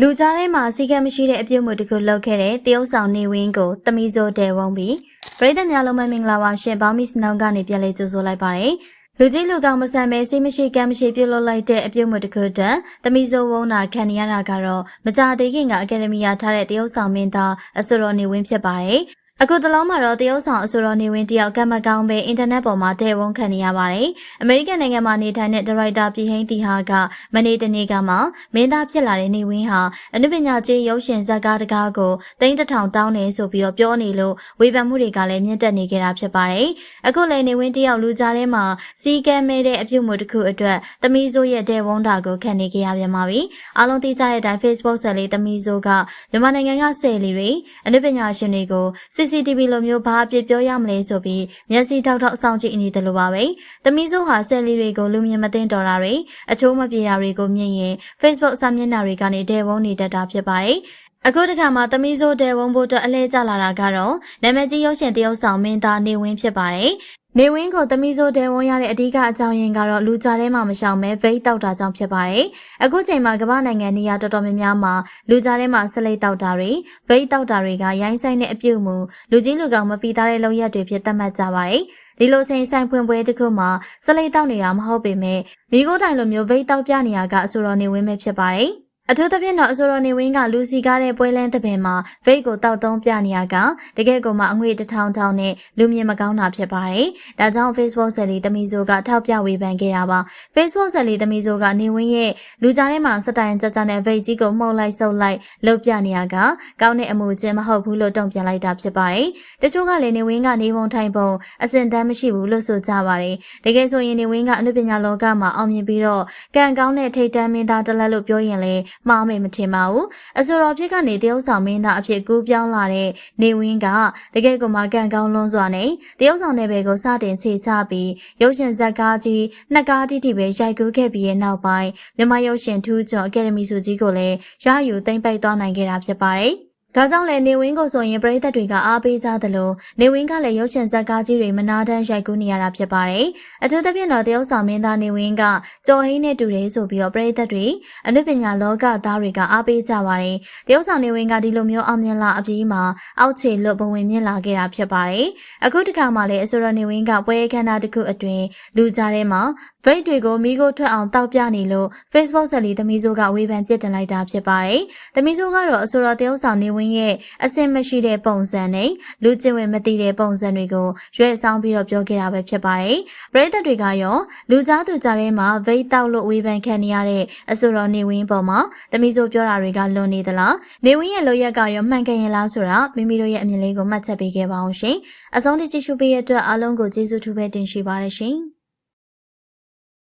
လူကြားထဲမှာစီကံမရှိတဲ့အပြုတ်မှုတစ်ခုလုပ်ခဲ့တဲ့တရုတ်ဆောင်နေဝင်းကိုတမီဇိုတဲဝုံပြီးပရိသတ်များလုံးမမင်္ဂလာပါရှင်ဘောင်းမစ်နောင်ကနေပြန်လည်ကြိုဆိုလိုက်ပါတယ်လူကြီးလူကောင်မဆန်ပဲစိတ်မရှိကံမရှိပြုတ်လုပ်လိုက်တဲ့အပြုတ်မှုတစ်ခုတည်းတမီဇိုဝုံနာခံနေရတာကတော့မကြသေးခင်ကအကယ်ဒမီယာထားတဲ့တရုတ်ဆောင်မင်းသားအဆိုတော်နေဝင်းဖြစ်ပါတယ် အခုတလုံးမှာတော့တရုတ်ဆောင်အဆိုတော်နေဝင်းတယောက်ကမကောင်းပဲအင်တာနက်ပေါ်မှာတဲဝုန်းခံနေရပါတယ်။အမေရိကန်နိုင်ငံမှာနေထိုင်တဲ့ဒါရိုက်တာပြည်ဟိန်းတီဟာကမနေ့တနေ့ကမှမင်းသားဖြစ်လာတဲ့နေဝင်းဟာအနုပညာကျေးရုပ်ရှင်ဇာတ်ကားတကားကိုတိန်းတစ်ထောင်တောင်းနေဆိုပြီးတော့ပြောနေလို့ဝေဖန်မှုတွေကလည်းမြင့်တက်နေကြတာဖြစ်ပါတယ်။အခုလည်းနေဝင်းတယောက်လူကြားထဲမှာစီကဲမဲတဲ့အပြုတ်မှုတစ်ခုအတွက်သမီးစိုးရဲ့တဲဝုန်းတာကိုခံနေကြရပြန်ပါပြီ။အားလုံးသိကြတဲ့အတိုင်း Facebook ဆက်လေးသမီးစိုးကမြန်မာနိုင်ငံကဆယ်လီတွေအနုပညာရှင်တွေကို CCTV လိုမျိုးဘာအပြစ်ပြောရမလဲဆိုပြီးမျက်စိထောက်ထောက်စောင့်ကြည့်နေတယ်လို့ပါပဲ။သမီးစိုးဟာဆယ်လီတွေကိုလူမြင်မသိတော်တာတွေအချိုးမပြေတာတွေကိုမြင်ရင် Facebook စာမျက်နှာတွေကနေတဲဝုန်းနေတတ်တာဖြစ်ပါတယ်။ အခုတခါမှာသမီးစိုးတဲဝုံဖို့အတွက်အလဲကျလာတာကတော့နာမည်ကြီးရုပ်ရှင်တရုပ်ဆောင်မင်းသားနေဝင်းဖြစ်ပါတယ်။နေဝင်းကိုသမီးစိုးတဲဝုံရတဲ့အဓိကအကြောင်းရင်းကတော့လူကြားထဲမှာမရှောင်မဲဗိတ်တောက်တာကြောင့်ဖြစ်ပါတယ်။အခုချိန်မှာကမ္ဘာနိုင်ငံနေရာတော်တော်များများမှာလူကြားထဲမှာဆက်လက်တောက်တာတွေဗိတ်တောက်တာတွေကရိုင်းဆိုင်တဲ့အပြုတ်မှုလူကြီးလူကောင်မပီသားတဲ့လုပ်ရက်တွေဖြစ်သတ်မှတ်ကြပါတယ်။ဒီလိုချိန်ဆိုင်ဖွင့်ပွဲတစ်ခုမှာဆက်လက်တောက်နေတာမဟုတ်ပေမဲ့မိโก้တိုင်လိုမျိုးဗိတ်တောက်ပြနေရကအဆိုတော်နေဝင်းပဲဖြစ်ပါတယ်။ အထူးသဖြင့်တော့အဆိုတော်နေဝင်းကလူစီကားတဲ့ပွဲလန်းတဲ့ပင်မှာဗိတ်ကိုတောက်တုံးပြနေရကတကယ်ကိုမှအငွေတစ်ထောင်ထောင်နဲ့လူမြင်မကောင်းတာဖြစ်ပါတယ်။ဒါကြောင့် Facebook ဆက်လီတမီဆိုကထောက်ပြဝေဖန်ခဲ့တာပါ။ Facebook ဆက်လီတမီဆိုကနေဝင်းရဲ့လူကြားထဲမှာစတိုင်ကြကြနဲ့ဗိတ်ကြီးကိုမှုတ်လိုက်ဆုပ်လိုက်လှုပ်ပြနေရကကောင်းတဲ့အမှုချင်းမဟုတ်ဘူးလို့တုံ့ပြန်လိုက်တာဖြစ်ပါတယ်။တချို့ကလည်းနေဝင်းကနေပုံထိုင်ပုံအစင်တမ်းမရှိဘူးလို့ဆိုကြပါတယ်။တကယ်ဆိုရင်နေဝင်းကအနုပညာလောကမှာအောင်မြင်ပြီးတော့ကံကောင်းတဲ့ထိတ်တန်းမင်းသားတစ်လက်လို့ပြောရင်လည်းမှားမယ်မထင်ပါဘူးအဆိုတော်ဖြစ်ကနေတရုတ်ဆောင်မင်းသားအဖြစ်ကူးပြောင်းလာတဲ့နေဝင်းကတကယ်ကိုမှကံကောင်းလွန်းစွာနဲ့တရုတ်ဆောင်နယ်ပယ်ကိုစတင်ခြေချပြီးရုပ်ရှင်ဇာတ်ကားကြီးနှစ်ကားတိတိပဲရိုက်ကူးခဲ့ပြီးရဲ့နောက်ပိုင်းမြန်မာရုပ်ရှင်ထူးချွန်အကယ်ဒမီဆုကြီးကိုလည်းရယူသိမ်းပိုက်သွားနိုင်ခဲ့တာဖြစ်ပါတယ် ဒါကြောင့်လည်းနေဝင်းကိုဆိုရင်ပရိသတ်တွေကအားပေးကြသလိုနေဝင်းကလည်းရုပ်ရှင်ဇာတ်ကားကြီးတွေမနာတမ်းရိုက်ကူးနေရတာဖြစ်ပါတယ်။အထူးသဖြင့်တော့တရုတ်ဆောင်မင်းသားနေဝင်းကကြော်ဟင်းနဲ့တူတယ်ဆိုပြီးတော့ပရိသတ်တွေအနုပညာလောကသားတွေကအားပေးကြပါတယ်။တရုတ်ဆောင်နေဝင်းကဒီလိုမျိုးအောင်မြင်လာအပြီးမှာအောက်ခြေလွတ်ဘဝင်မြင့်လာခဲ့တာဖြစ်ပါတယ်။အခုတခါမှလည်းအဆိုတော်နေဝင်းကပွဲခန်းနာတစ်ခုအတွင်းလူကြားထဲမှာဗိတ်တွေကိုမိကိုထွက်အောင်တောက်ပြနေလို့ Facebook ဆက်လီသမီးစိုးကဝေဖန်ပြစ်တင်လိုက်တာဖြစ်ပါတယ်။သမီးစိုးကတော့အဆိုတော်တရုတ်ဆောင်နေဝင်းရဲ့အဆင်မရှိတဲ့ပုံစံနဲ့လူကျင့်ဝင်မသိတဲ့ပုံစံတွေကိုရွေးဆောင်ပြီးတော့ပြောခဲ့တာပဲဖြစ်ပါတယ်။ပရိသတ်တွေကရောလူကြားသူကြားထဲမှာဗိတ်တောက်လို့ဝေဖန်ခံနေရတဲ့အဆိုတော်နေဝင်းပေါ်မှာသမီးစိုးပြောတာတွေကလွန်နေသလား။နေဝင်းရဲ့လိုရက်ကရောမှန်ကန်ရင်လားဆိုတာမိမိတို့ရဲ့အမြင်လေးကိုမှတ်ချက်ပေးခဲ့ပါအောင်ရှင်။အဆုံးထိကြည့်ရှုပေးရတဲ့အတွက်အားလုံးကိုကျေးဇူးထူးပဲတင်ရှိပါရရှင်။